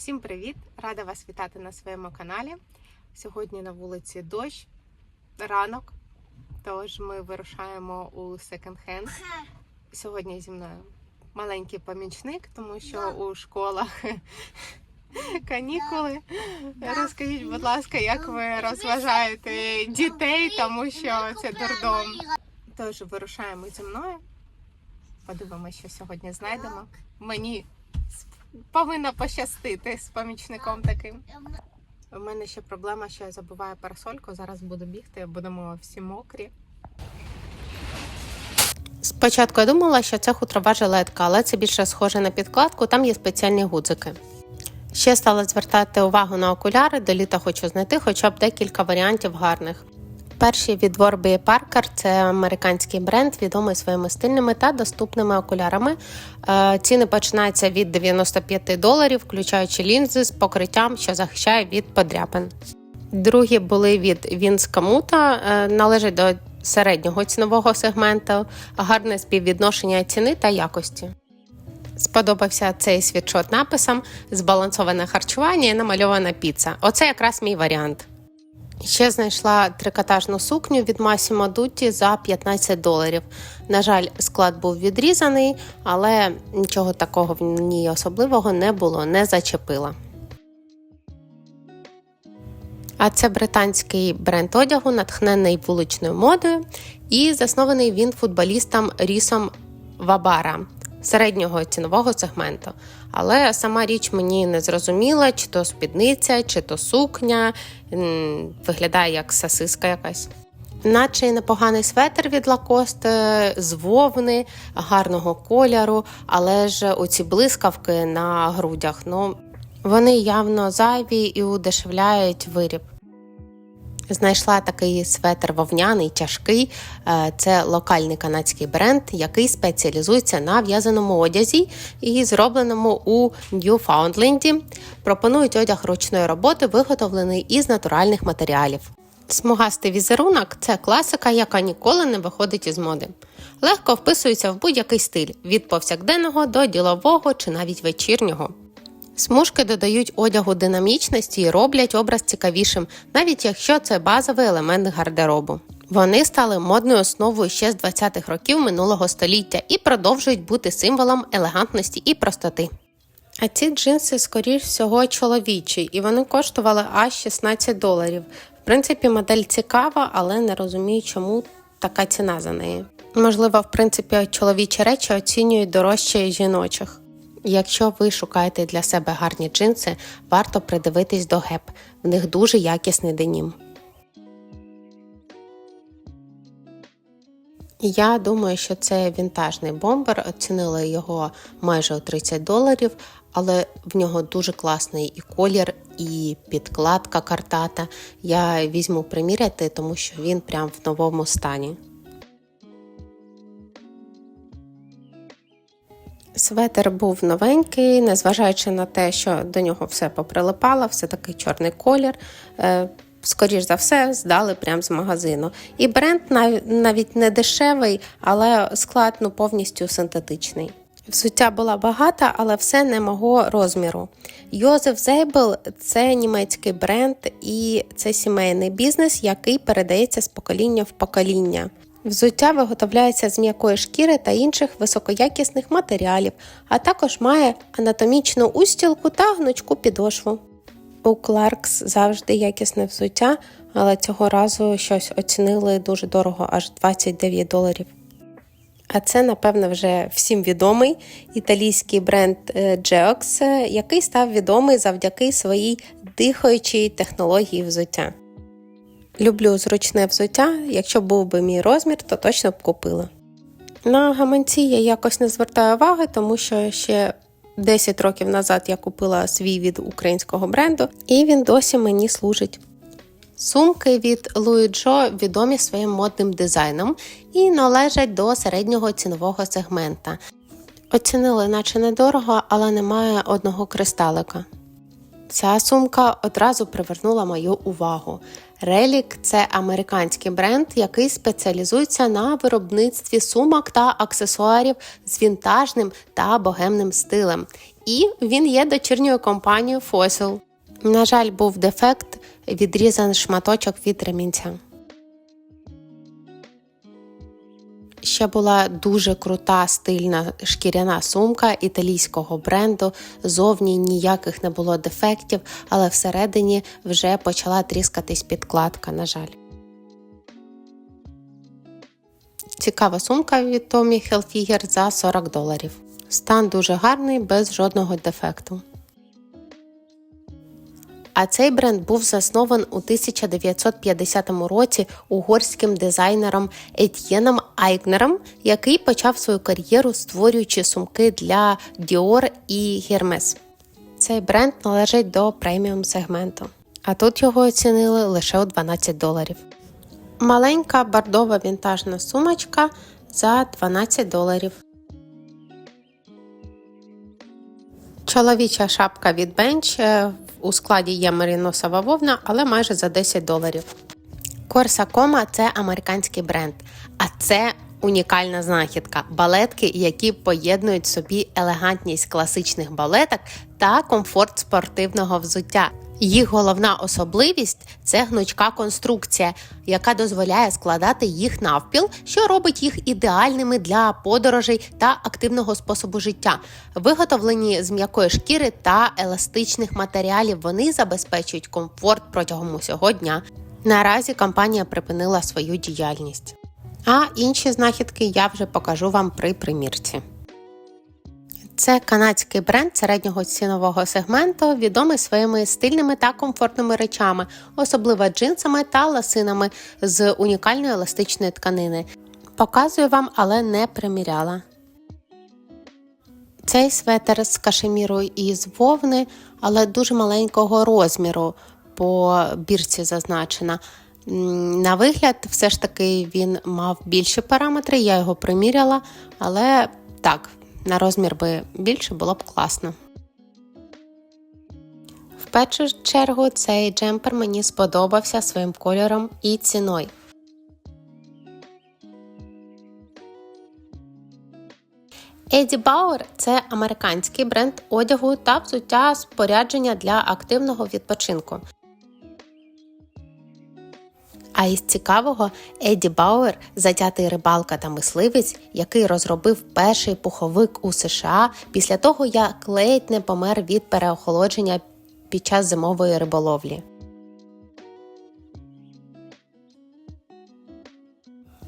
Всім привіт! Рада вас вітати на своєму каналі. Сьогодні на вулиці дощ, ранок, тож ми вирушаємо у секонд-хенд. Сьогодні зі мною маленький помічник, тому що у школах канікули. Розкажіть, будь ласка, як ви розважаєте дітей, тому що це дурдом. Тож вирушаємо зі мною. Подивимося, що сьогодні знайдемо. Мені повинно пощастити з помічником таким. У мене ще проблема, що я забуваю парасольку. Зараз буду бігти, будемо всі мокрі. Спочатку я думала, що це хутрова жилетка, але це більше схоже на підкладку, там є спеціальні гудзики. Ще стала звертати увагу на окуляри, до літа хочу знайти хоча б декілька варіантів гарних. Перший від Warby Parker – це американський бренд, відомий своїми стильними та доступними окулярами. Е, Ціни починаються від 95 доларів, включаючи лінзи з покриттям, що захищає від подряпин. Другі були від Camuto, е, належать до середнього цінового сегменту, гарне співвідношення ціни та якості. Сподобався цей світшот написом збалансоване харчування і намальована піца. Оце якраз мій варіант. Ще знайшла трикотажну сукню від Massimo Dutti за 15 доларів. На жаль, склад був відрізаний, але нічого такого в ній особливого не було, не зачепила. А це британський бренд одягу, натхнений вуличною модою, і заснований він футболістом Рісом Вабара середнього цінового сегменту. Але сама річ мені не зрозуміла, чи то спідниця, чи то сукня, виглядає як сосиска якась. Наче непоганий светр від е, з вовни, гарного кольору, але ж оці блискавки на грудях, ну вони явно зайві і удешевляють виріб. Знайшла такий светр вовняний, тяжкий. Е, Це локальний канадський бренд, який спеціалізується на в'язаному одязі і зробленому у Ньюфаундленді. Пропонують одяг ручної роботи, виготовлений із натуральних матеріалів. Смугастий візерунок це класика, яка ніколи не виходить із моди. Легко вписується в будь-який стиль від повсякденного до ділового чи навіть вечірнього. Смужки додають одягу динамічності і роблять образ цікавішим, навіть якщо це базовий елемент гардеробу. Вони стали модною основою ще з 20-х років минулого століття і продовжують бути символом елегантності і простоти. А ці джинси, скоріш всього, чоловічі, і вони коштували аж 16 доларів. В принципі, модель цікава, але не розумію, чому така ціна за неї. Можливо, в принципі, чоловічі речі оцінюють дорожче жіночих. Якщо ви шукаєте для себе гарні джинси, варто придивитись до геп. В них дуже якісний денім. Я думаю, що це вінтажний бомбер. Оцінили його майже у 30 доларів, але в нього дуже класний і колір, і підкладка картата. Я візьму приміряти, тому що він прям в новому стані. Светер був новенький, незважаючи на те, що до нього все поприлипало, все такий чорний колір. Е, Скоріш за все, здали прямо з магазину. І бренд нав- навіть не дешевий, але склад ну, повністю синтетичний. Взуття була багата, але все не мого розміру. Йозеф Зейбл це німецький бренд і це сімейний бізнес, який передається з покоління в покоління. Взуття виготовляється з м'якої шкіри та інших високоякісних матеріалів, а також має анатомічну устілку та гнучку підошву. У Кларкс завжди якісне взуття, але цього разу щось оцінили дуже дорого, аж 29 доларів. А це, напевно, вже всім відомий італійський бренд е, Geox, е, який став відомий завдяки своїй дихаючій технології взуття. Люблю зручне взуття, якщо був би мій розмір, то точно б купила. На гаманці я якось не звертаю уваги, тому що ще 10 років назад я купила свій від українського бренду, і він досі мені служить. Сумки від Louis Jo відомі своїм модним дизайном і належать до середнього цінового сегмента. Оцінили, наче недорого, але немає одного кристалика. Ця сумка одразу привернула мою увагу. Релік це американський бренд, який спеціалізується на виробництві сумок та аксесуарів з вінтажним та богемним стилем. І він є дочірньою компанією Fossil. На жаль, був дефект, відрізаний шматочок від ремінця. Ще була дуже крута стильна шкіряна сумка італійського бренду. Зовні ніяких не було дефектів, але всередині вже почала тріскатись підкладка, на жаль. Цікава сумка від Tommy Hilfiger за 40 доларів. Стан дуже гарний, без жодного дефекту. А цей бренд був заснований у 1950 році угорським дизайнером Етьєном Айкнером, який почав свою кар'єру створюючи сумки для Dior і Hermes. Цей бренд належить до преміум сегменту, а тут його оцінили лише у 12 доларів. Маленька бордова вінтажна сумочка за 12 доларів. Чоловіча шапка від е, у складі є маріносова вовна, але майже за 10 доларів. Корсакома це американський бренд, а це унікальна знахідка балетки, які поєднують собі елегантність класичних балеток та комфорт спортивного взуття. Їх головна особливість це гнучка конструкція, яка дозволяє складати їх навпіл, що робить їх ідеальними для подорожей та активного способу життя. Виготовлені з м'якої шкіри та еластичних матеріалів, вони забезпечують комфорт протягом усього дня. Наразі компанія припинила свою діяльність. А інші знахідки я вже покажу вам при примірці. Це канадський бренд середнього цінового сегменту, відомий своїми стильними та комфортними речами, особливо джинсами та ласинами з унікальної еластичної тканини. Показую вам, але не приміряла. Цей светер з кашеміру і з вовни, але дуже маленького розміру по бірці зазначена. На вигляд, все ж таки він мав більші параметри, я його приміряла, але так, на розмір би більше було б класно. В першу чергу цей джемпер мені сподобався своїм кольором і ціною. Еді Бауер це американський бренд одягу та взуття спорядження для активного відпочинку. А із цікавого Еді Бауер затятий рибалка та мисливець, який розробив перший пуховик у США після того, як ледь не помер від переохолодження під час зимової риболовлі.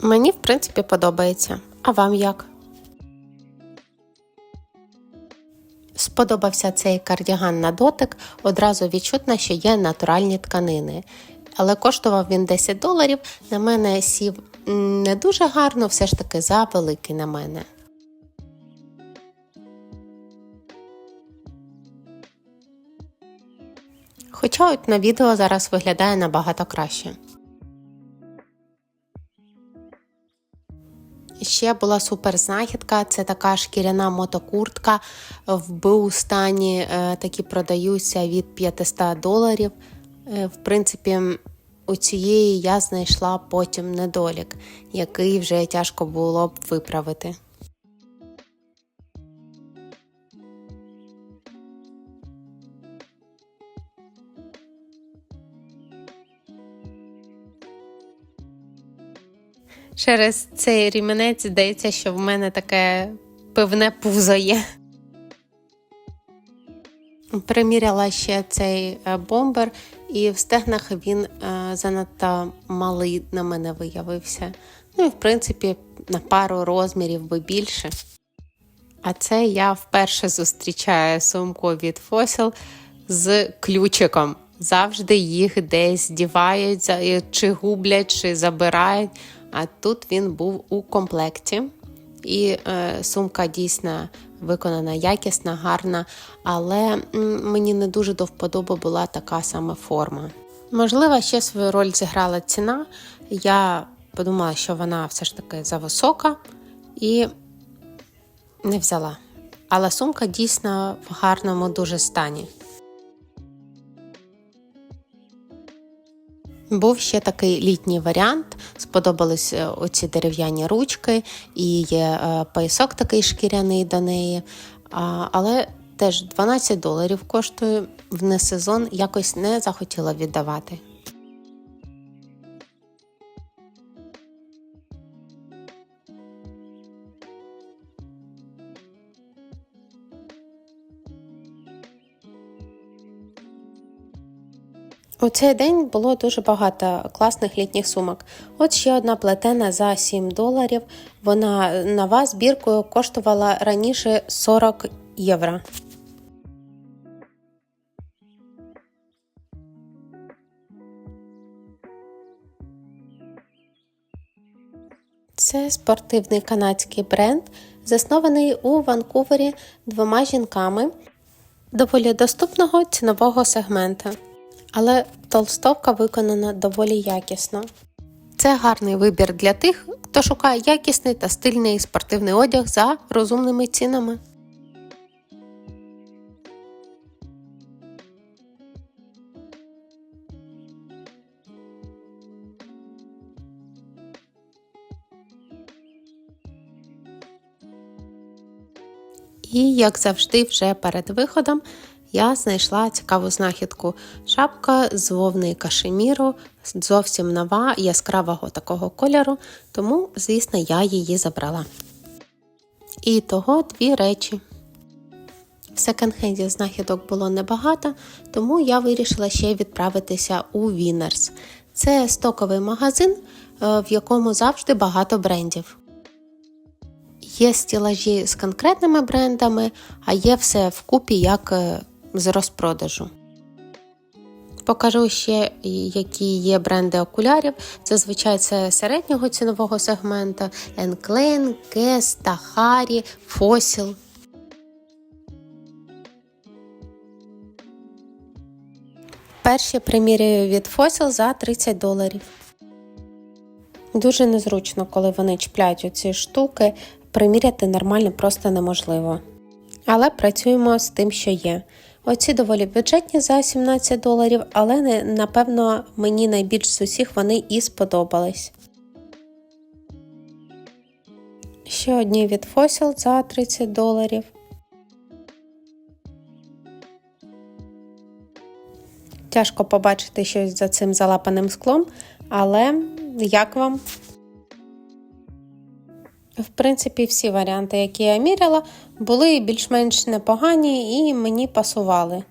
Мені, в принципі, подобається. А вам як? Сподобався цей кардіган на дотик, одразу відчутно, що є натуральні тканини але коштував він 10 доларів. На мене сів не дуже гарно, все ж таки за великий на мене. Хоча от на відео зараз виглядає набагато краще. Ще була супер знахідка, це така шкіряна мотокуртка в БУ стані, е, такі продаються від 500 доларів. Е, в принципі, у цієї я знайшла потім недолік, який вже тяжко було б виправити. Через цей ріменець здається, що в мене таке певне пузо є. Приміряла ще цей е, бомбер, і в стегнах він е, занадто малий на мене виявився. Ну і в принципі на пару розмірів би більше. А це я вперше зустрічаю сумку від Fossil з ключиком. Завжди їх десь дівають, чи гублять, чи забирають. А тут він був у комплекті. І е, сумка дійсно виконана якісна, гарна, але мені не дуже до вподоби була така саме форма. Можливо, ще свою роль зіграла ціна. Я подумала, що вона все ж таки зависока і не взяла. Але сумка дійсно в гарному дуже стані. Був ще такий літній варіант. Сподобались е, оці дерев'яні ручки, і є е, поясок такий шкіряний до неї. Але теж 12 доларів коштує в несезон, якось не захотіла віддавати. У цей день було дуже багато класних літніх сумок. От ще одна плетена за 7 доларів. Вона нова збіркою коштувала раніше 40 євро. Це спортивний канадський бренд, заснований у Ванкувері двома жінками доволі доступного цінового сегменту. Але толстовка виконана доволі якісно. Це гарний вибір для тих, хто шукає якісний та стильний спортивний одяг за розумними цінами. І, як завжди, вже перед виходом я знайшла цікаву знахідку. Шапка з вовни кашеміру, зовсім нова, яскравого такого кольору, тому, звісно, я її забрала. І того дві речі. В секонд-хенді знахідок було небагато, тому я вирішила ще відправитися у Вінерс. Це стоковий магазин, е, в якому завжди багато брендів. Є стілажі з конкретними брендами, а є все вкупі як е, з розпродажу. Покажу ще, які є бренди окулярів. Зазвичай це середнього цінового сегменту: Енклен, Кес, Тахарі, Фосіл. Перші примірюю від Fossil за 30 доларів. Дуже незручно, коли вони чіпляють оці штуки, приміряти нормально просто неможливо. Але працюємо з тим, що є. Оці доволі бюджетні за 17 доларів, але напевно мені найбільш з усіх вони і сподобались. Ще одні від Fossil за 30 доларів. Тяжко побачити щось за цим залапаним склом, але як вам? В принципі, всі варіанти, які я міряла, були більш-менш непогані і мені пасували.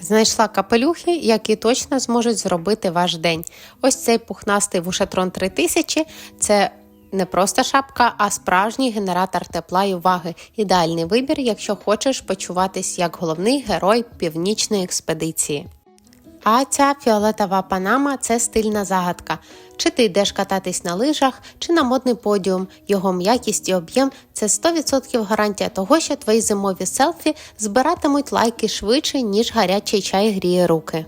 Знайшла капелюхи, які точно зможуть зробити ваш день. Ось цей пухнастий Вушатрон 3000 це не просто шапка, а справжній генератор тепла і уваги. Ідеальний вибір, якщо хочеш почуватись як головний герой північної експедиції. А ця фіолетова панама це стильна загадка. Чи ти йдеш кататись на лижах, чи на модний подіум, його м'якість і об'єм це 100% гарантія того, що твої зимові селфі збиратимуть лайки швидше, ніж гарячий чай гріє руки.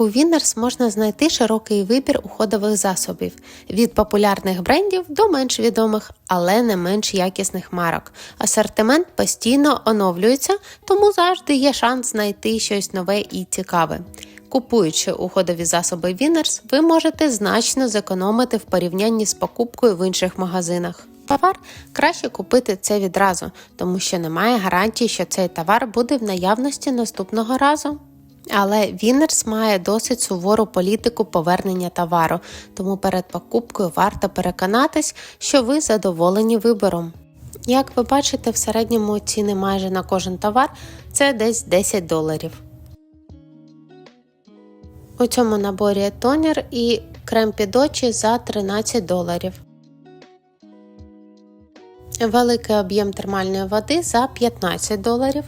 У Winners можна знайти широкий вибір уходових засобів від популярних брендів до менш відомих, але не менш якісних марок. Асортимент постійно оновлюється, тому завжди є шанс знайти щось нове і цікаве. Купуючи уходові засоби Winners, ви можете значно зекономити в порівнянні з покупкою в інших магазинах. Товар краще купити це відразу, тому що немає гарантії, що цей товар буде в наявності наступного разу. Але Вінерс має досить сувору політику повернення товару, тому перед покупкою варто переконатись, що ви задоволені вибором. Як ви бачите, в середньому ціни майже на кожен товар це десь 10 доларів. У цьому наборі тонер і крем під очі за 13 доларів. Великий об'єм термальної води за 15 доларів.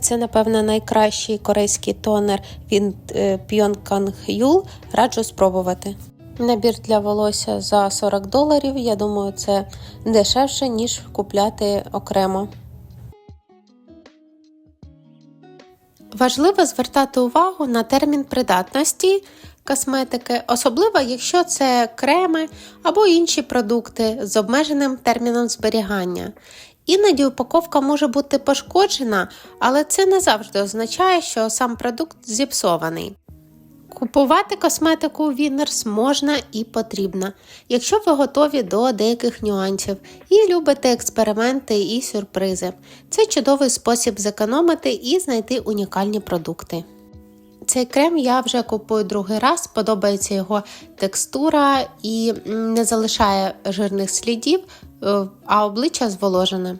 Це, напевно, найкращий корейський тонер від Pyeongchang Yul. Раджу спробувати. Набір для волосся за 40 доларів. Я думаю, це дешевше, ніж купляти окремо. Важливо звертати увагу на термін придатності косметики, особливо якщо це креми або інші продукти з обмеженим терміном зберігання. Іноді упаковка може бути пошкоджена, але це не завжди означає, що сам продукт зіпсований. Купувати косметику у Winners можна і потрібно, якщо ви готові до деяких нюансів і любите експерименти і сюрпризи. Це чудовий спосіб зекономити і знайти унікальні продукти. Цей крем я вже купую другий раз, подобається його текстура і не залишає жирних слідів, а обличчя зволожене.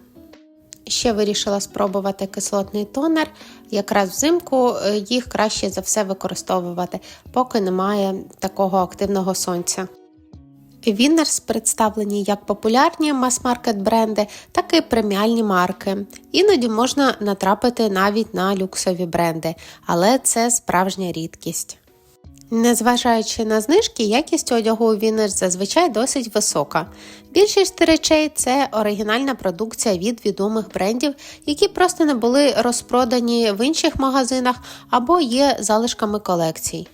Ще вирішила спробувати кислотний тонер. Якраз взимку е, їх краще за все використовувати, поки немає такого активного сонця. Winners представлені як популярні мас-маркет бренди, так і преміальні марки. Іноді можна натрапити навіть на люксові бренди, але це справжня рідкість. Незважаючи на знижки, якість одягу у Winners зазвичай досить висока. Більшість речей це оригінальна продукція від відомих брендів, які просто не були розпродані в інших магазинах або є залишками колекцій.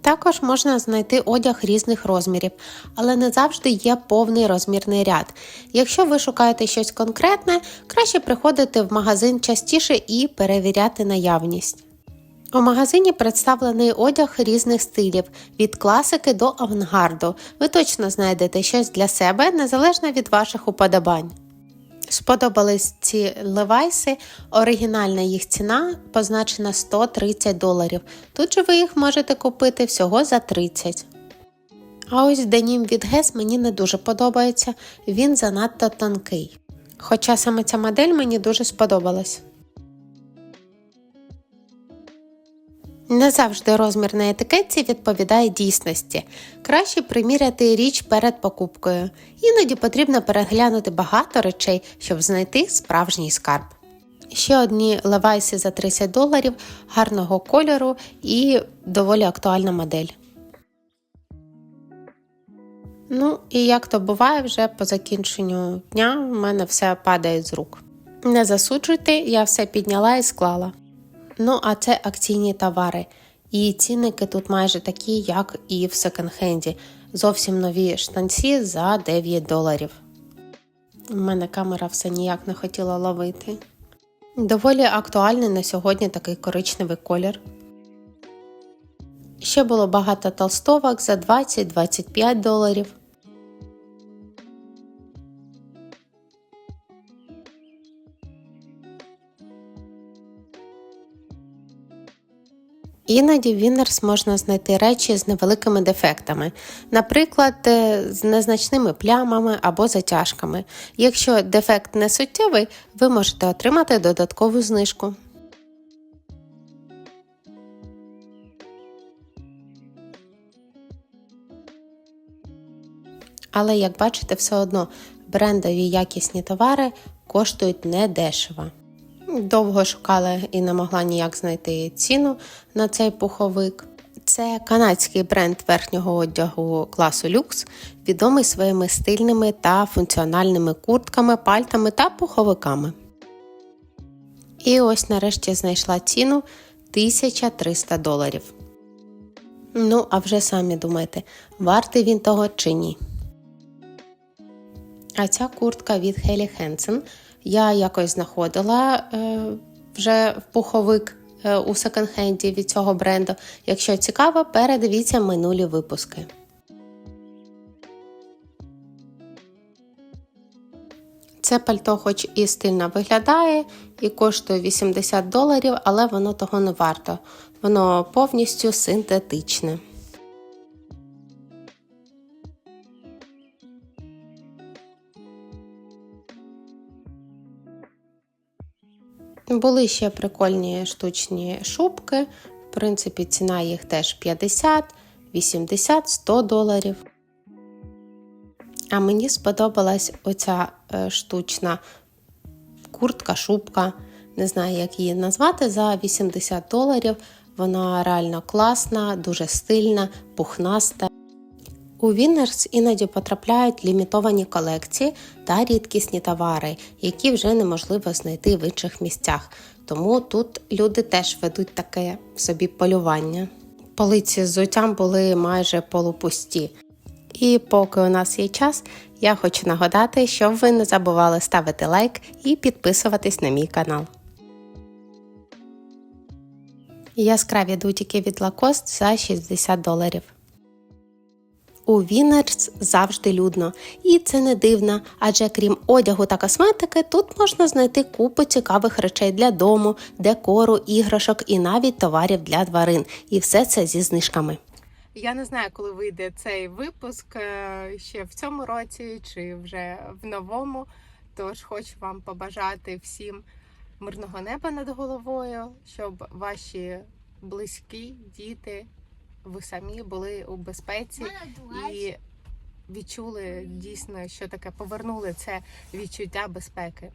Також можна знайти одяг різних розмірів, але не завжди є повний розмірний ряд. Якщо ви шукаєте щось конкретне, краще приходити в магазин частіше і перевіряти наявність. У магазині представлений одяг різних стилів від класики до авангарду. Ви точно знайдете щось для себе незалежно від ваших уподобань. Сподобались ці левайси, оригінальна їх ціна позначена 130 доларів. Тут же ви їх можете купити всього за 30. А ось денім від Гес мені не дуже подобається, він занадто тонкий. Хоча саме ця модель мені дуже сподобалась. Не завжди розмір на етикетці відповідає дійсності. Краще приміряти річ перед покупкою. Іноді потрібно переглянути багато речей, щоб знайти справжній скарб. Ще одні левайси за 30 доларів, гарного кольору і доволі актуальна модель. Ну, і як то буває, вже по закінченню дня в мене все падає з рук. Не засуджуйте, я все підняла і склала. Ну, а це акційні товари. І цінники тут майже такі, як і в секонд-хенді. Зовсім нові штанці за 9 доларів. У мене камера все ніяк не хотіла ловити. Доволі актуальний на сьогодні такий коричневий колір. Ще було багато толстовок за 20-25 доларів. Іноді в Winners можна знайти речі з невеликими дефектами, наприклад, е, з незначними плямами або затяжками. Якщо дефект не суттєвий, ви можете отримати додаткову знижку. Але, як бачите, все одно брендові якісні товари коштують недешево. Довго шукала і не могла ніяк знайти ціну на цей пуховик. Це канадський бренд верхнього одягу класу люкс, відомий своїми стильними та функціональними куртками, пальтами та пуховиками. І ось нарешті знайшла ціну 1300 доларів. Ну, а вже самі думайте, вартий він того чи ні. А ця куртка від Хелі Хенсен – я якось знаходила е, вже пуховик е, у секонд-хенді від цього бренду. Якщо цікаво, передивіться минулі випуски. Це пальто, хоч і стильно виглядає, і коштує 80 доларів, але воно того не варто. Воно повністю синтетичне. Були ще прикольні штучні шубки. В принципі, ціна їх теж 50, 80, 100 доларів. А мені сподобалась оця е, штучна куртка, шубка. Не знаю, як її назвати, за 80 доларів. Вона реально класна, дуже стильна, пухнаста. У Віннерс іноді потрапляють лімітовані колекції та рідкісні товари, які вже неможливо знайти в інших місцях. Тому тут люди теж ведуть таке собі полювання. Полиці з зуттям були майже полупусті. І поки у нас є час, я хочу нагадати, щоб ви не забували ставити лайк і підписуватись на мій канал. Яскраві дутіки від Lacoste за 60 доларів. У Вінерс завжди людно, і це не дивно, адже крім одягу та косметики, тут можна знайти купу цікавих речей для дому, декору, іграшок і навіть товарів для тварин. І все це зі знижками. Я не знаю, коли вийде цей випуск е, ще в цьому році чи вже в новому. Тож хочу вам побажати всім мирного неба над головою, щоб ваші близькі, діти, ви самі були у безпеці і відчули дійсно, що таке повернули це відчуття безпеки.